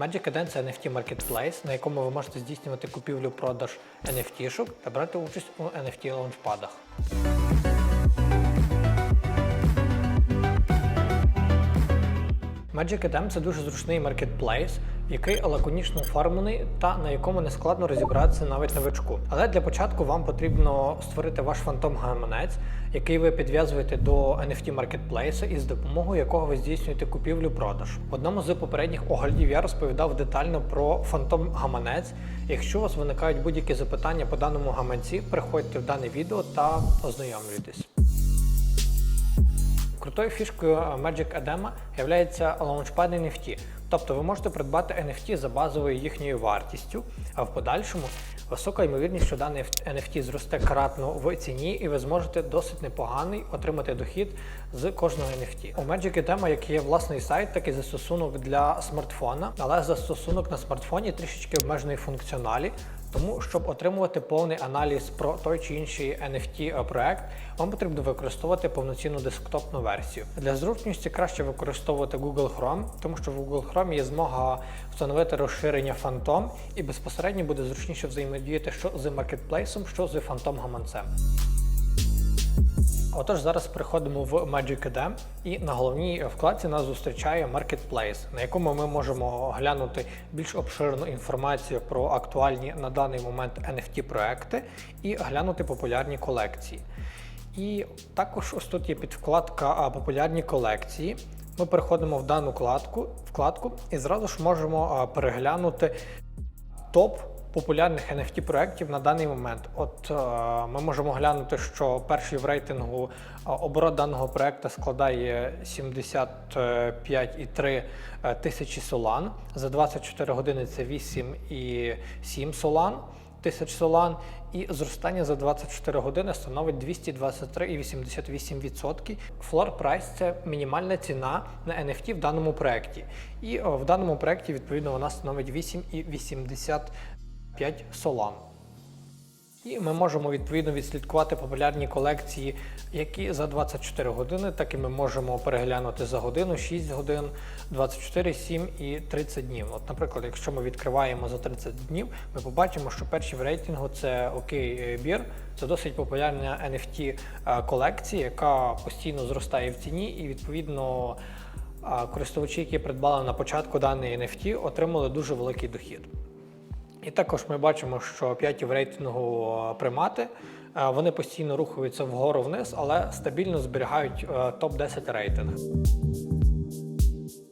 Magic Eden – це NFT Marketplace, на якому ви можете здійснювати купівлю-продаж NFT-шок та брати участь у NFT лаунчпадах. Magic Eden – це дуже зручний маркетплейс, який лаконічно оформлений та на якому не складно розібратися навіть новичку. Але для початку вам потрібно створити ваш фантом гаманець, який ви підв'язуєте до NFT маркетплейсу і з допомогою якого ви здійснюєте купівлю-продаж. В одному з попередніх оглядів я розповідав детально про фантом гаманець. Якщо у вас виникають будь-які запитання по даному гаманці, приходьте в дане відео та ознайомлюйтесь. Крутою фішкою Magic Edema є Launchpad NFT. Тобто ви можете придбати NFT за базовою їхньою вартістю, а в подальшому висока ймовірність, що даний NFT зросте кратно в ціні, і ви зможете досить непоганий отримати дохід з кожного NFT. У Magic Edema як є власний сайт, так і застосунок для смартфона, але застосунок на смартфоні трішечки обмежений функціоналі. Тому, щоб отримувати повний аналіз про той чи інший NFT проект, вам потрібно використовувати повноцінну десктопну версію. Для зручності краще використовувати Google Chrome, тому що в Google Chrome є змога встановити розширення Phantom і безпосередньо буде зручніше взаємодіяти що з маркетплейсом, що з Phantom гаманцем. Отож, зараз переходимо в Magic ED і на головній вкладці нас зустрічає Marketplace, на якому ми можемо глянути більш обширну інформацію про актуальні на даний момент NFT проекти і глянути популярні колекції. І також ось тут є підвкладка популярні колекції. Ми переходимо в дану вкладку, вкладку і зразу ж можемо переглянути топ популярних NFT проєктів на даний момент. От е, ми можемо глянути, що перший в рейтингу е, оборот даного проєкту складає 75,3 е, тисячі солан. За 24 години це 8,7 солан. Тисяч солан, і зростання за 24 години становить 223,88%. Floor price – це мінімальна ціна на NFT в даному проєкті. І в даному проєкті, відповідно, вона становить 8,85 солан. І ми можемо відповідно відслідкувати популярні колекції, які за 24 години, так і ми можемо переглянути за годину, 6 годин, 24, 7 і 30 днів. От, наприклад, якщо ми відкриваємо за 30 днів, ми побачимо, що перші в рейтингу це окей бір. Це досить популярна NFT е, колекція, яка постійно зростає в ціні, і відповідно е, користувачі, які придбали на початку даний NFT, отримали дуже великий дохід. І також ми бачимо, що п'яті в рейтингу е, примати е, вони постійно рухаються вгору вниз, але стабільно зберігають е, топ-10 рейтинг.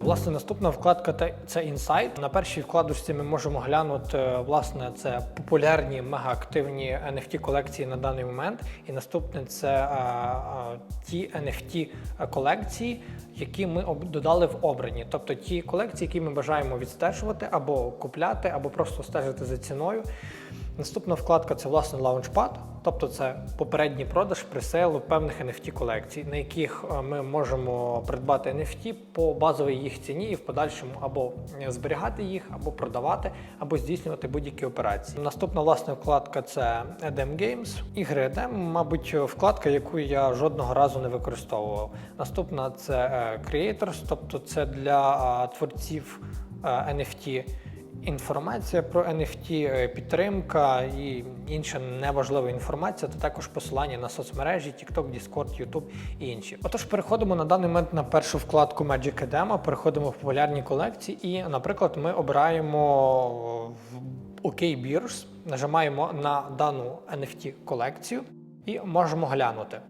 Власне, наступна вкладка це інсайт. На першій вкладочці ми можемо глянути е, власне це популярні мегаактивні NFT колекції на даний момент. І наступне це е, е, ті NFT колекції, які ми додали в обрані. Тобто ті колекції, які ми бажаємо відстежувати або купляти, або просто стежити за ціною. Наступна вкладка це власне Launchpad, тобто це попередній продаж пресейлу певних NFT колекцій, на яких е, ми можемо придбати NFT по базовій їх ціні і в подальшому або зберігати їх, або продавати, або здійснювати будь-які операції. Наступна власне вкладка це EDM Games. Ігри EDM, мабуть, вкладка, яку я жодного разу не використовував. Наступна це е, Creators, тобто це для е, творців е, NFT. Інформація про NFT, е, підтримка і інша неважлива інформація, та також посилання на соцмережі, TikTok, Discord, YouTube і інші. Отож, переходимо на даний момент на першу вкладку Magic Edema, переходимо в популярні колекції, і, наприклад, ми обираємо в OK Beers, нажимаємо на дану NFT колекцію і можемо глянути.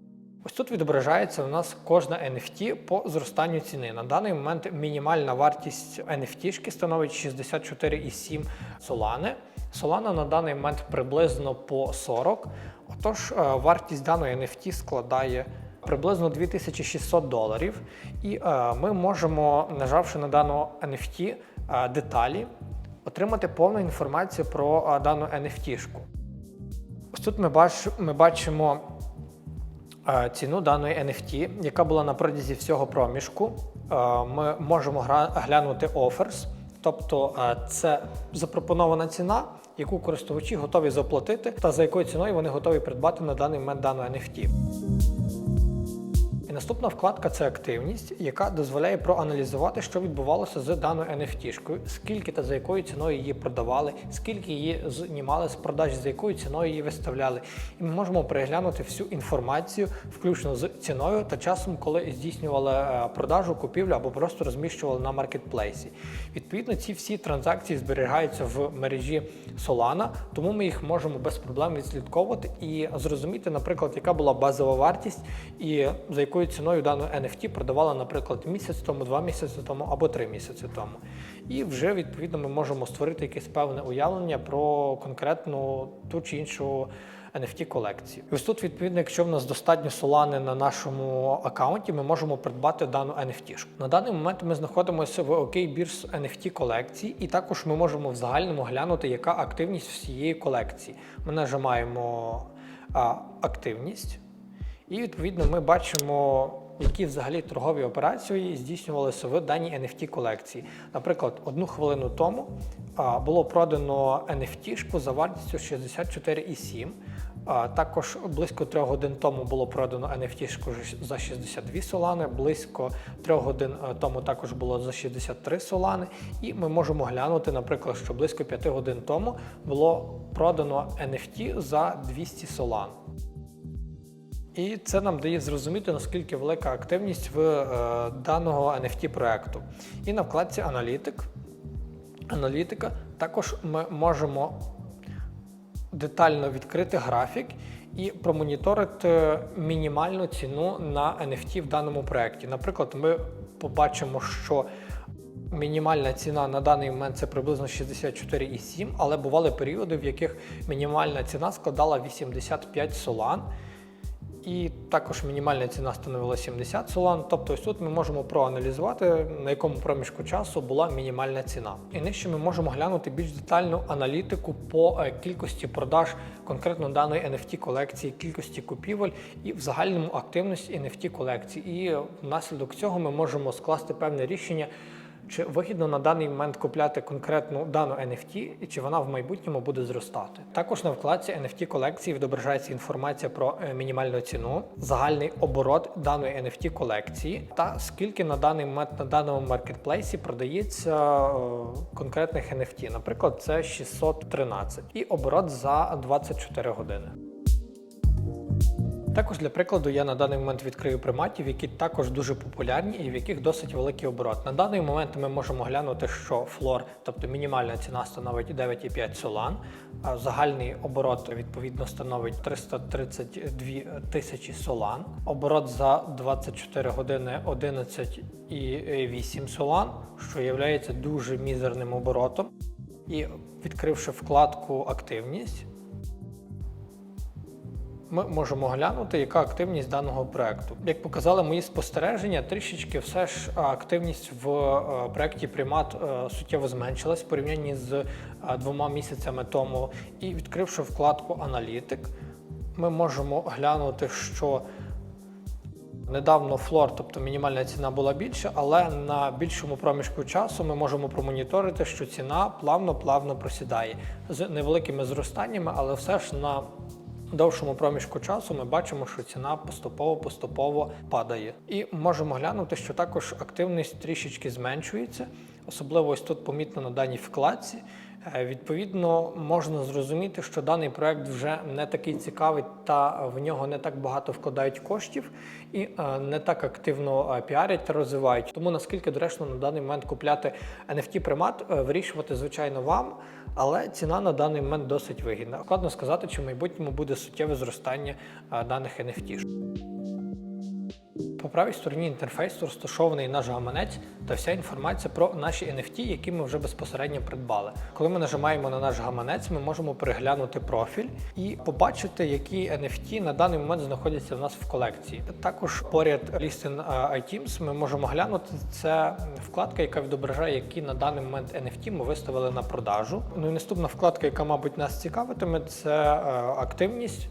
Ось тут відображається у нас кожна NFT по зростанню ціни. На даний момент мінімальна вартість NFT становить 64,7 солани. Солана на даний момент приблизно по 40. Отож, е, вартість даної NFT складає приблизно 2600 доларів. І е, ми можемо, нажавши на дану NFT е, деталі, отримати повну інформацію про дану NFT-шку. Ось тут ми, бачимо ціну даної NFT, яка була на протязі всього проміжку. Е, Ми можемо глянути оферс, тобто е, це запропонована ціна, яку користувачі готові заплатити, та за якою ціною вони готові придбати на даний момент дану NFT. Наступна вкладка це активність, яка дозволяє проаналізувати, що відбувалося з даною NFT-шкою, скільки та за якою ціною її продавали, скільки її знімали з продажі, за якою ціною її виставляли. І ми можемо переглянути всю інформацію, включно з ціною та часом, коли здійснювали е, продажу, купівлю або просто розміщували на маркетплейсі. Відповідно, ці всі транзакції зберігаються в мережі Solana, тому ми їх можемо без проблем відслідковувати і зрозуміти, наприклад, яка була базова вартість і за якою ціною дану NFT продавали, наприклад, місяць тому, два місяці тому або три місяці тому. І вже відповідно ми можемо створити якесь певне уявлення про конкретну ту чи іншу NFT колекції. І ось тут, відповідно, якщо в нас достатньо солани на нашому аккаунті, ми можемо придбати дану NFT. На даний момент ми знаходимося в OKBirs NFT колекції, і також ми можемо в загальному глянути, яка активність всієї колекції. Ми нажимаємо а, активність, і відповідно ми бачимо. Які взагалі торгові операції здійснювалися в даній NFT колекції. Наприклад, одну хвилину тому було продано NFT-шку за вартістю 64,7. Також близько трьох годин тому було продано NFT-шку за 62 солани, близько трьох годин е, тому також було за 63 солани. І ми можемо глянути, наприклад, що близько 5 годин тому було продано NFT за 200 солан. І це нам дає зрозуміти, наскільки велика активність в е, даного NFT проекту. І на вкладці Аналітик, аналітика також ми можемо детально відкрити графік і промоніторити мінімальну ціну на NFT в даному проєкті. Наприклад, ми побачимо, що мінімальна ціна на даний момент це приблизно 64,7, але бували періоди, в яких мінімальна ціна складала 85 солан. І також мінімальна ціна становила 70 солан. Тобто ось тут ми можемо проаналізувати, на якому проміжку часу була мінімальна ціна. І нижче ми можемо глянути більш детальну аналітику по е, кількості продаж конкретно даної NFT колекції, кількості купівель і в загальному активності NFT колекції. І внаслідок цього ми можемо скласти певне рішення. Чи вигідно на даний момент купляти конкретну дану NFT, і чи вона в майбутньому буде зростати? Також на вкладці NFT колекції відображається інформація про е, мінімальну ціну, загальний оборот даної NFT колекції та скільки на даний момент на даному маркетплейсі продається е, конкретних NFT. Наприклад, це 613 і оборот за 24 години. Також для прикладу я на даний момент відкрию приматів, які також дуже популярні і в яких досить великий оборот. На даний момент ми можемо глянути, що флор, тобто мінімальна ціна становить 9,5 солан, а загальний оборот відповідно становить 332 тисячі солан. Оборот за 24 години 11,8 солан, що є дуже мізерним оборотом. І відкривши вкладку Активність ми можемо глянути, яка активність даного проекту. Як показали мої спостереження, трішечки все ж активність в е, проєкті Примат е, суттєво зменшилась в порівнянні з е, двома місяцями тому. І відкривши вкладку Аналітик, ми можемо глянути, що Недавно флор, тобто мінімальна ціна була більша, але на більшому проміжку часу ми можемо промоніторити, що ціна плавно-плавно просідає з невеликими зростаннями, але все ж на довшому проміжку часу ми бачимо, що ціна поступово-поступово падає. І можемо глянути, що також активність трішечки зменшується, особливо ось тут помітно на даній вкладці. Е, відповідно, можна зрозуміти, що даний проект вже не такий цікавий, та в нього не так багато вкладають коштів і е, не так активно е, піарять та розвивають. Тому наскільки доречно на даний момент купляти NFT примат, вирішувати, звичайно, вам, але ціна на даний момент досить вигідна. Складно сказати, чи в майбутньому буде суттєве зростання даних NFT. По правій стороні інтерфейсу розташований наш гаманець та вся інформація про наші NFT, які ми вже безпосередньо придбали. Коли ми нажимаємо на наш гаманець, ми можемо переглянути профіль і побачити, які NFT на даний момент знаходяться в нас в колекції. Також поряд Listen iTeams ми можемо глянути. Це вкладка, яка відображає, які на даний момент NFT ми виставили на продажу. Ну і наступна вкладка, яка, мабуть, нас цікавитиме, це е, активність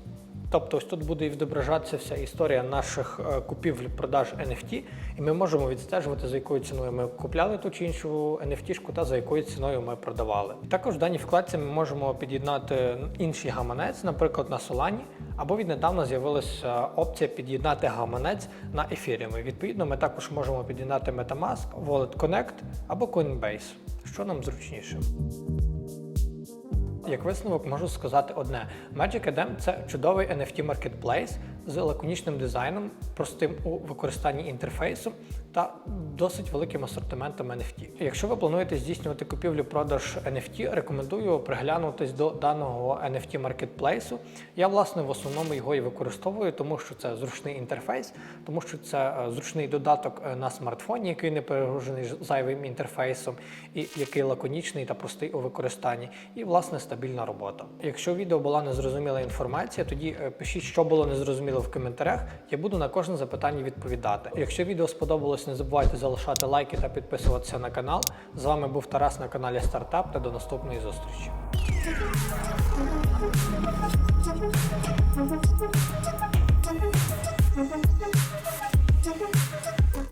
Тобто ось тут буде і відображатися вся історія наших е, купівлі-продаж NFT, і ми можемо відстежувати, за якою ціною ми купляли ту чи іншу NFT-шку та за якою ціною ми продавали. Також в даній вкладці ми можемо під'єднати інший гаманець, наприклад, на Solana, або віднедавна з'явилася опція під'єднати гаманець на Ethereum. І, Відповідно, ми також можемо під'єднати MetaMask, Wallet Connect або Coinbase, що нам зручніше. Як висновок можу сказати одне: Magic Eden – це чудовий NFT-маркетплейс з лаконічним дизайном, простим у використанні інтерфейсу та досить великим асортиментом NFT. Якщо ви плануєте здійснювати купівлю-продаж NFT, рекомендую приглянутись до даного NFT маркетплейсу. Я власне в основному його і використовую, тому що це зручний інтерфейс, тому що це е, зручний додаток е, на смартфоні, який не перегружений зайвим інтерфейсом, і який лаконічний та простий у використанні, і власне стабільна робота. Якщо відео була незрозуміла інформація, тоді е, пишіть, що було незрозуміло в коментарях. Я буду на кожне запитання відповідати. Якщо відео сподобалось, не забувайте залишати лайки та підписуватися на канал. З вами був Тарас на каналі Стартап та до наступної зустрічі.